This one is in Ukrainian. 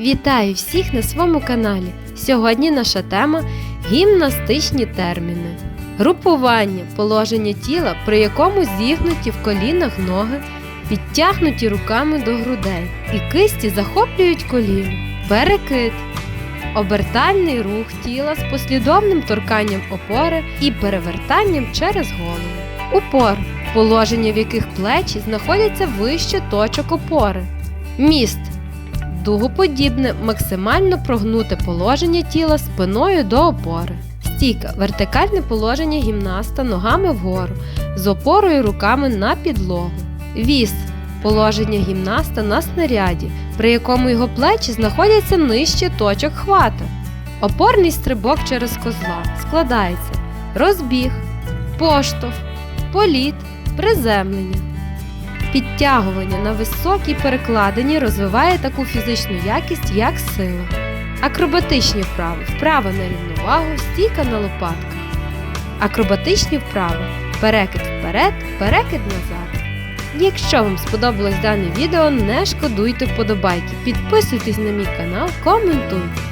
Вітаю всіх на своєму каналі. Сьогодні наша тема гімнастичні терміни. Групування положення тіла, при якому зігнуті в колінах ноги, підтягнуті руками до грудей, і кисті захоплюють коліно. Перекид обертальний рух тіла з послідовним торканням опори і перевертанням через голову. Упор положення в яких плечі знаходяться вище точок опори. Міст дугоподібне, максимально прогнуте положення тіла спиною до опори. Стійка вертикальне положення гімнаста ногами вгору з опорою руками на підлогу. Віс положення гімнаста на снаряді, при якому його плечі знаходяться нижче точок хвата. Опорний стрибок через козла складається розбіг, поштовх, політ, приземлення. Підтягування на високій перекладині розвиває таку фізичну якість, як сила. Акробатичні вправи вправа на рівновагу, стійка на лопатках. Акробатичні вправи перекид вперед, перекид назад. Якщо вам сподобалось дане відео, не шкодуйте вподобайки, підписуйтесь на мій канал, коментуйте.